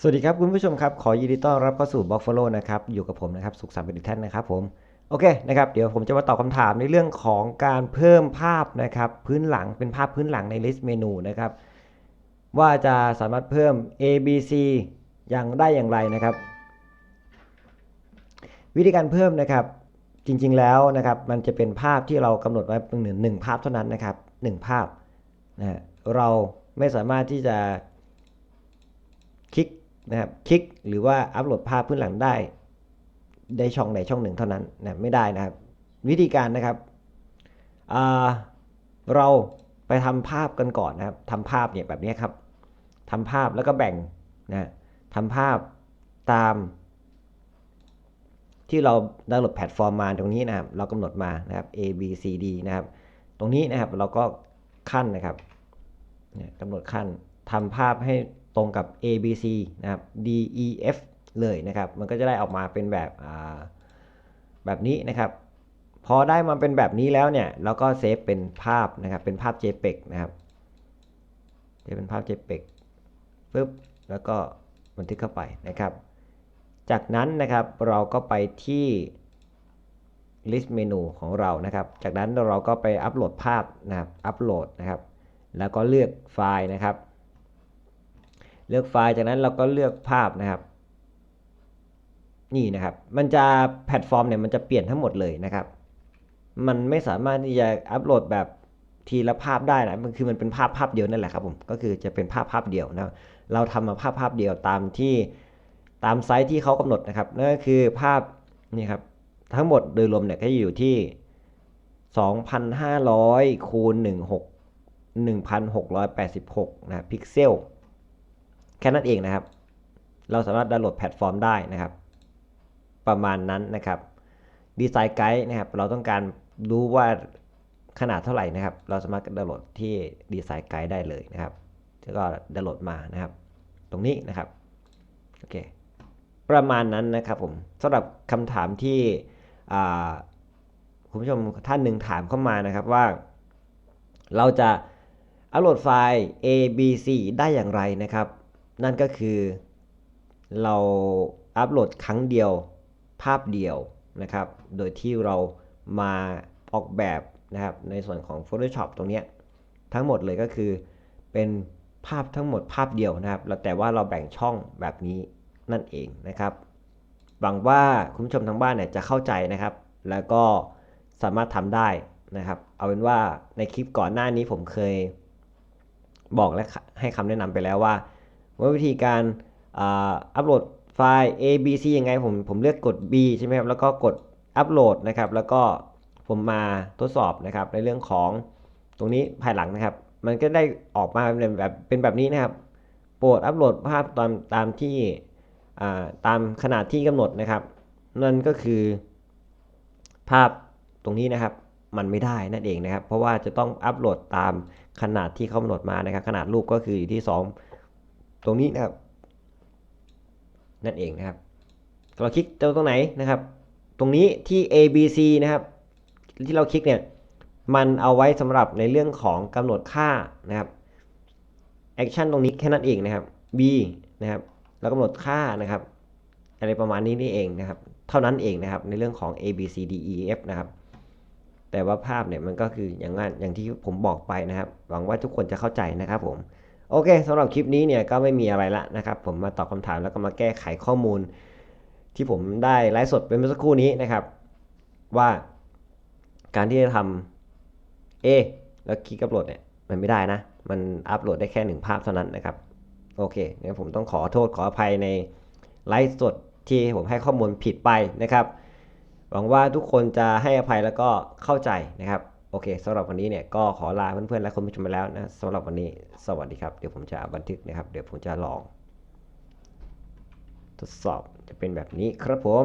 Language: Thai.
สวัสดีครับคุณผู้ชมครับ ขอยินดีต้อนรับเข้าสู่ b ล็อก f o l l o w นะครับ อยู่กับผมนะครับ สุขสันต์เป็นทุกท่านนะครับผม โอเคนะครับเดี๋ยวผมจะมาตอบคำถามในเรื่องของการเพิ่มภาพนะครับ พื้นหลังเป็นภาพพื้นหลังใน list menu นะครับ ว่าจะสามารถเพิ่ม A B C อย่างได้อย่างไรนะครับ วิธีการเพิ่มนะครับ จริงๆแล้วนะครับ มันจะเป็นภาพที่เรากำหนดไว้เป็นหนึ่งหนึ่งภาพเท่านั้นนะครับหนึ่งภาพนะเราไม่สามารถที่จะคลิก นะครับคลิกหรือว่าอัปโหลดภาพพื้นหลังได้ ได้ช่องใดช่องหนึ่งเท่านั้นนะไม่ได้นะครับ วิธีการนะครับเราไปทำภาพกันก่อนนะครับทำภาพเนี่ยแบบนี้ครับทำภาพแล้วก็แบ่งนะทำภาพตาม ที่เราดาวน์โหลดแพลตฟอร์มมาตรงนี้นะครับ เรากำหนดมานะครับ A B C D นะครับ ตรงนี้นะครับเราก็ขั้นนะครับกำหนดขั้นทำภาพให้ ตรงกับ A B C นะครับ D E F เลยนะครับ มันก็จะได้ออกมาเป็นแบบแบบนี้นะครับ พอได้มาเป็นแบบนี้แล้วเนี่ยเราก็เซฟเป็นภาพนะครับ เป็นภาพ JPEG นะครับเซฟเป็นภาพ JPEG ปึ๊บแล้วก็บันทึกเข้าไปนะครับ จากนั้นนะครับเราก็ไปที่ list menu ของเรานะครับ จากนั้นเราก็ไปอัปโหลดภาพนะครับ อัปโหลดนะครับ แล้วก็เลือกไฟล์นะครับ เลือกไฟล์จากนั้นเราก็เลือกภาพนะครับ นี่นะครับ มันจะแพลตฟอร์มเนี่ยมันจะเปลี่ยนทั้งหมดเลยนะครับ มันไม่สามารถที่จะอัปโหลดแบบทีละภาพได้นะมันคือมันเป็นภาพภาพเดียวนั่นแหละครับผมก็คือจะเป็นภาพภาพเดียวนะเราทำมาภาพภาพเดียวตามที่ตามไซส์ที่เขากำหนดนะครับนั่นก็คือภาพนี่ครับทั้งหมดโดยรวมเนี่ยก็อยู่ที่ 2,500คูณ16 1,686 นะพิกเซล แค่นั้นเองนะครับ เราสามารถดาวน์โหลดแพลตฟอร์มได้นะครับ ประมาณนั้นนะครับดีไซน์ไกด์นะครับ เราต้องการรู้ว่าขนาดเท่าไหร่นะครับ เราสามารถดาวน์โหลดที่ดีไซน์ไกด์ได้เลยนะครับแล้วก็ดาวน์โหลดมานะครับ ตรงนี้นะครับโอเคประมาณนั้นนะครับผมสำหรับคำถามที่คุณผู้ชมท่านหนึ่งถามเข้ามานะครับว่า เราจะอัปโหลดไฟล์ A B C ได้อย่างไรนะครับ นั่นก็คือเราอัปโหลดครั้งเดียวภาพเดียวนะครับ โดยที่เรามาออกแบบนะครับในส่วนของ Photoshop ตรงนี้ทั้งหมดเลยก็คือเป็นภาพทั้งหมดภาพเดียวนะครับ แล้วแต่ว่าเราแบ่งช่องแบบนี้นั่นเองนะครับ หวังว่าคุณผู้ชมทางบ้านเนี่ยจะเข้าใจนะครับ แล้วก็สามารถทำได้นะครับ เอาเป็นว่าในคลิปก่อนหน้านี้ผมเคยบอกและให้คำแนะนำไปแล้วว่า ว่าวิธีการอัปโหลดไฟล์ A B C ยังไงผมผมเลือกกด B ใช่ไหมครับแล้วก็กดอัปโหลดนะครับ แล้วก็ผมมาทดสอบนะครับในเรื่องของตรงนี้ภายหลังนะครับ มันก็ได้ออกมาเป็นแบบเป็นแบบนี้นะครับ โปรดอัปโหลดภาพตามตามที่ตามขนาดที่กำหนดนะครับ นั่นก็คือ ภาพตรงนี้นะครับ มันไม่ได้นั่นเองนะครับ เพราะว่าจะต้องอัปโหลดตามขนาดที่เขากำหนดมานะครับ ขนาดรูปก็คืออยู่ที่ 2 ตรงนี้นะครับ นั่นเองนะครับเราคลิกตรงไหนนะครับ ตรงนี้ที่ A B C นะครับ ที่เราคลิกเนี่ยมันเอาไว้สำหรับในเรื่องของกำหนดค่านะครับแอคชั่นตรงนี้แค่นั้นเองนะครับ B นะครับเรากำหนดค่านะครับ อะไรประมาณนี้นี่เองนะครับ เท่านั้นเองนะครับในเรื่องของ A B C D E F นะครับ แต่ว่าภาพเนี่ยมันก็คืออย่างนั้นอย่างที่ผมบอกไปนะครับ หวังว่าทุกคนจะเข้าใจนะครับผม โอเคสำหรับคลิปนี้เนี่ยก็ไม่มีอะไรละนะครับ ผมมาตอบคำถามแล้วก็มาแก้ไขข้อมูล ที่ผมได้ไลฟ์สดเป็นเมื่อสักครู่นี้นะครับ ว่าการที่จะทำ A แล้วคลิกอัปโหลดเนี่ยมันไม่ได้นะ มันอัปโหลดได้แค่หนึ่งภาพเท่านั้นนะครับ โอเคงั้นผมต้องขอโทษขออภัยในไลฟ์สดที่ผมให้ข้อมูลผิดไปนะครับ หวังว่าทุกคนจะให้อภัยแล้วก็เข้าใจนะครับ โอเคสำหรับวันนี้เนี่ยก็ขอลาเพื่อนๆและคุณผู้ชมไปแล้วนะสำหรับวันนี้สวัสดีครับ เดี๋ยวผมจะบันทึกนะครับ เดี๋ยวผมจะลอง ทดสอบจะเป็นแบบนี้ครับผม